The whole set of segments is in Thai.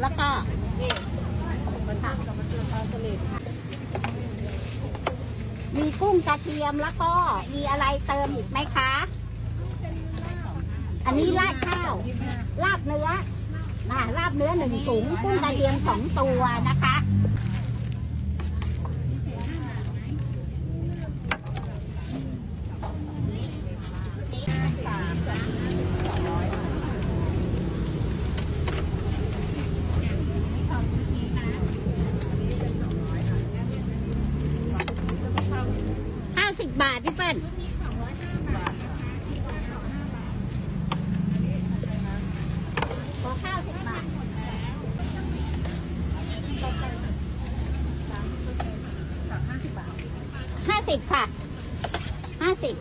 แล้วก็นี่มันทำกับมันเจอปลาสลิด มี กุ้งกระเทียมแล้วก็มีอะไรเติมอีกไหมคะ อันนี้ราดข้าวลาบเนื้อมาลาบเนื้อหนึ่งถุงกุ้งกระเทียมสองตัวนะคะ บาทพี่เปิ้ลขอข้าวสิบบาทห้าสิบค่ะห้าสิบ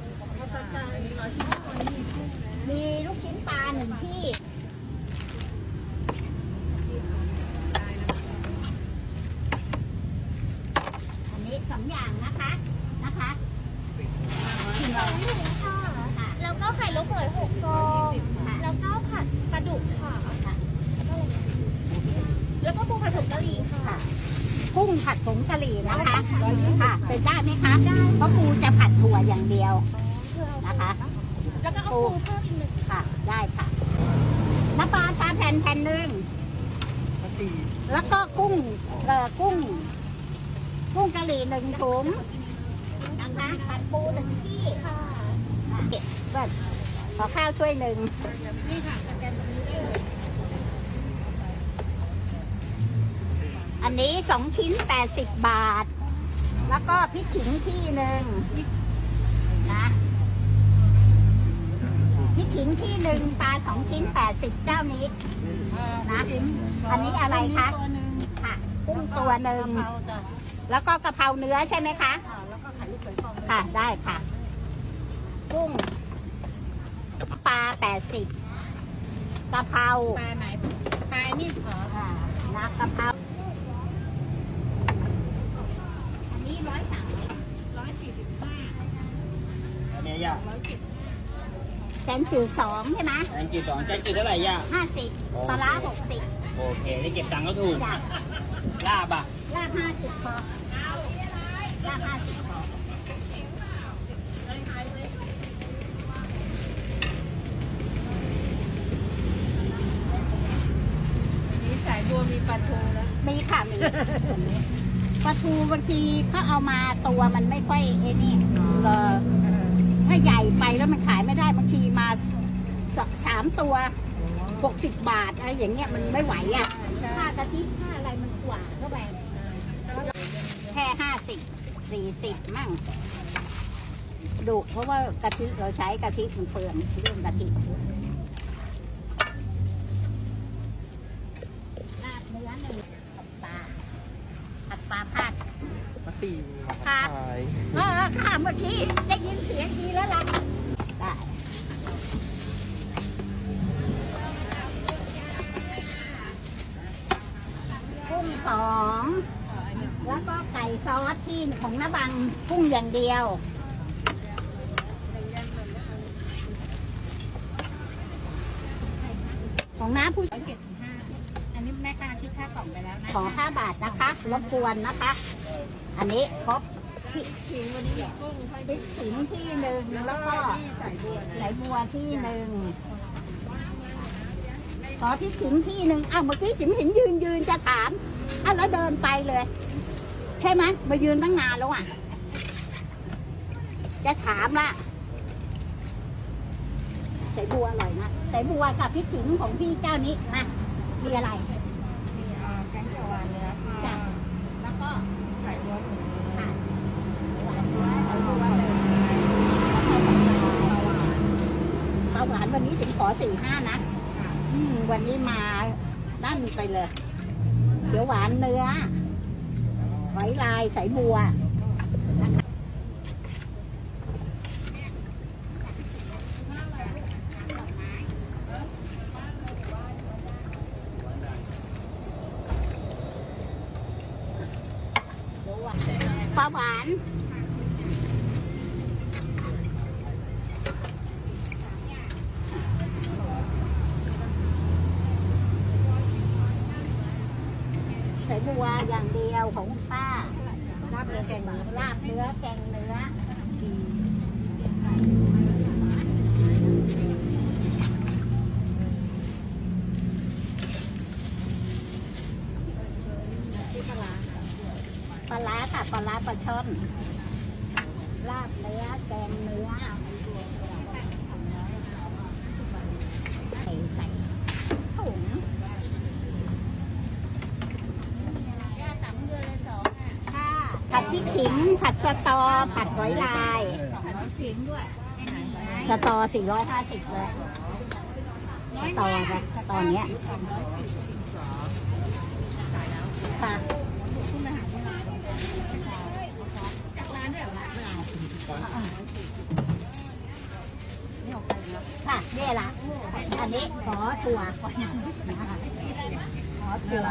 มีลูกชิ้นปลาหนึ่งที่ อันนี้สองอย่างนะคะ นะคะ ค่ะ แล้วก็ไข่ลูกเขยหกฟอง แล้วก็ผัดปลาดุกค่ะ แล้วก็ปูผัดผงกะหรี่ค่ะ ค่ะ กุ้งผัดผง กะหรี่นะคะ ค่ะเป็นได้ไหมคะได้เพราะปูจะผัดถั่วอย่างเดียวนะคะ แล้วก็เอาปูเพิ่มอีกหนึ่งค่ะ ได้ค่ะ น้ำปลาปลาแผ่นแผ่นหนึ่ง แล้วก็กุ้งเอ่อกุ้ง กุ้งกะหรี่หนึ่งถุงนะคะผัดปูหนึ่งที่ค่ะอะเก็บเบิ้ลขอข้าวช่วยหนึ่งนี่ค่ะสแกนตรงนี้ได้เลย อันนี้สองชิ้นแปดสิบบาท แล้วก็พริกขิงที่หนึ่งนะพริกขิงที่หนึ่งปลาสองชิ้นแปดสิบเจ้านี้นะอันนี้อะไรคะตัวหนึ่งค่ะกุ้งตัวหนึ่งกะเพราจ้ะแล้วก็กะเพราเนื้อใช่ไหมคะค่ะแล้วก็ไข่ลูกเขยฟองค่ะได้ค่ะ กุ้งปลาแปดสิบกะเพราปลาไหนปลานี่ขอค่ะนะกะเพราอันนี้ร้อยสาม ร้อยสี่สิบห้า อันนี้ ย่าร้อยเจ็ดแสนจืดสองใช่ไหมแจงจืดสองแจงจืดเท่าไหร่ย่าห้าสิบปลาร้าหกสิบโอเคได้เก็บตังค์ก็ถูกจ้ะลาบอะลาบห้าสิบพอลาบห้าสิบพอนี่สายบัวมีปลาทูแล้วมีค่ะมีปลาทูบางทีเขาเอามาตัวมันไม่ค่อยเอ้นี่เออ ถ้าใหญ่ไปแล้วมันขายไม่ได้บางทีมาสสามตัวหกสิบบาทอะไรอย่างเงี้ยมันไม่ไหวอะค่ากะทิค่าอะไรมันกว่าเข้าไปแค่ห้าสิบสี่สิบมั่งดูเพราะว่ากะทิเราใช้กะทิมันเปลืองเรื่องกะทิลาดเนื้อหนึ่งกับปลาผัดปลาผัดมาตีครับเออค่ะเมื่อกี้ได้ยินเสียงดี ของน้าบังกุ้งอย่างเดียวของน้าผู้ร้อยเจ็ดสิบห้าอันนี้แม่ค้าคิดค่ากล่องไปแล้วนะขอห้าบาทนะคะรบกวนนะคะ อันนี้ครบที่ขิงวันนี้มีกุ้งค่อยพริกขิงที่หนึ่งแล้วก็ที่สายบัวนะไหลบัวที่หนึ่งขอพริกขิงที่หนึ่งอ้าวเมื่อกี้จิ๋มเห็นยืนยืนจะถามอ้าวแล้วเดินไปเลย ใช่ไหมมายืนตั้งนานแล้วอะ จะถามละใส่บัวอร่อยนะใส่บัวกับพริกขิงของพี่เจ้านี้มามีอะไรมีเอ่อแกงเขียวหวานเนื้อจ้ะค่ะ แล้วก็สายบัวถุงค่ะหวานด้วยใส่บัวเลยปลาหวานวันนี้ถึงขอสี่ห้านะอืมวันนี้มานั่นไปเลย เดี๋ยวหวานเนื้อ khỏi lai sảy mua Bye bye. บัวหวานใส่บัวอย่างเดียวของคุณป้าลาบเนื้อแกงเนื้อลาบเนื้อแกงเนื้อปลาค่ะปลาปลาช่อนลาบเนื้อแกงเนื้อใส่ใส่ถุงค่ะผัด พริกขิงผัดสตอผัดหอยลายขิงด้วยสตอ450เลยสตอแบบตอนเนี้ยค่ะจากร้านด้วยเหรอคะค่ะนี่ละอันนี้ขอตัวขอตัว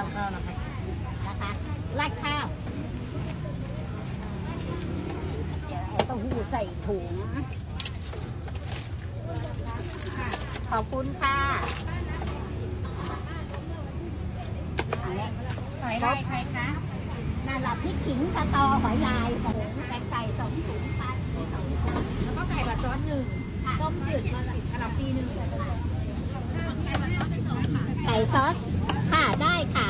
นะคะราดข้าว เต้าหู้ใส่ถุง ขอบคุณค่ะอันนี้หอยลายใครคะนั่นละพริกขิงสตอหอยลายหมูแกงไก่สองถุงปลาสองถุงแล้วก็ไก่แบบซอสหนึ่งต้มจืดมาขนมปีหนึ่งไก่ซอสค่ะได้ค่ะ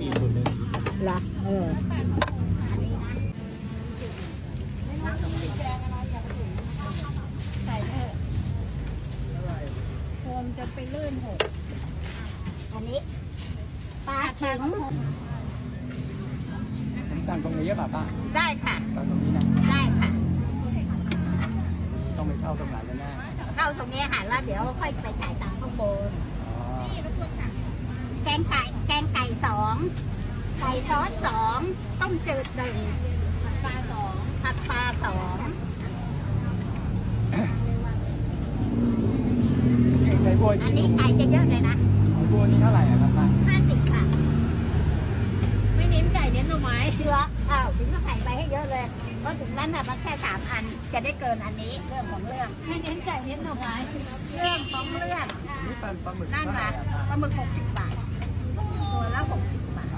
มีสุดเลยเหรอเออ ใส่เถอะโฟมจะไปลื่นหก อันนี้ปลาเข็ง ผมสั่ง ตรงนี้ป่ะป้าได้ค่ะสั่งตรงนี้นะ ได้ค่ะ ต้องไปเข้าตรงไหนกันแน่เข้าตรงนี้ค่ะแล้วเดี๋ยวค่อยไปจ่ายตังค์ข้างบนอ๋อแกงไก่ แกงไก่สอง ไก่ซอสสอง ต้มจืดหนึ่งปลาสองผัดปลาสองใช้บัวอันนี้ไก่ จะได้เกินอันนี้เรื่องของเรื่องไม่เน้นไก่เน้นหน่อไม้เรื่องของเรื่องนี่ปลาปลาหมึกนั่นเท่าไหร่ละอะป้าปลาหมึกหกสิบบาทตัวละหกสิบบาท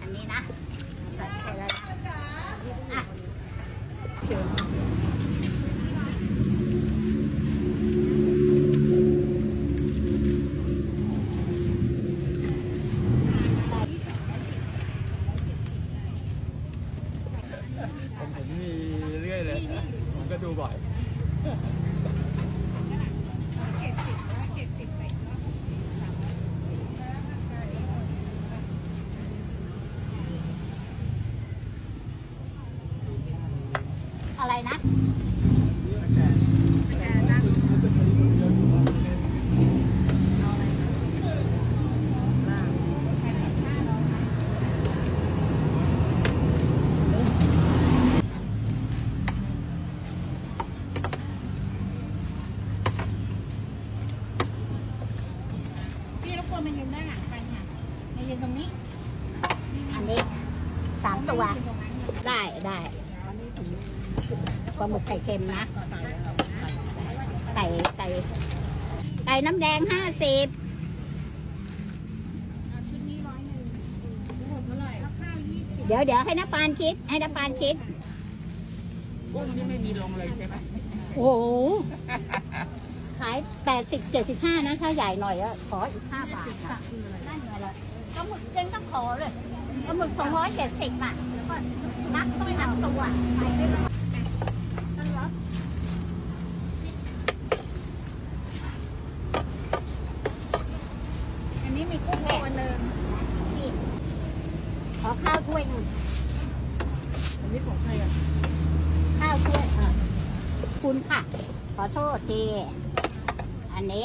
อันนี้นะใส่ไปเลยอะผมผมมีเรื่อยเลย ผมก็ดูบ่อย อะไรนะ พี่รบกวนมายืนด้านหลังไปค่ะมายืนตรงนี้ อันนี้สาม ตัว ได้ได้ปลาหมึกไข่เค็มนะไก่ไก่ไก่น้ำแดงห้าสิบชุดนี้ร้อยหนึ่งหมดเท่าไหร่ราคายี่สิบเดี๋ยวเดี๋ยวให้น้าปานคิด ให้น้าปานคิดกุ้งนี่ไม่มีลงเลยใช่ไหมโอ้โหขายแปดสิบเจ็ดสิบห้านะถ้าใหญ่หน่อยอะขออีกห้าบาทค่ะนั่นไงละปลาหมึกยังต้องขอเลย ปลาหมึกสองร้อยเจ็ดสิบอะแล้วก็นับต้องนับตัวไปได้ไหมอันนี้มีกุ้งตัวหนึ่งขอข้าวถ้วยหนึ่งอันนี้ของใครอะ ข้าวถ้วยเออคุณค่ะ ขอโทษทีอันนี้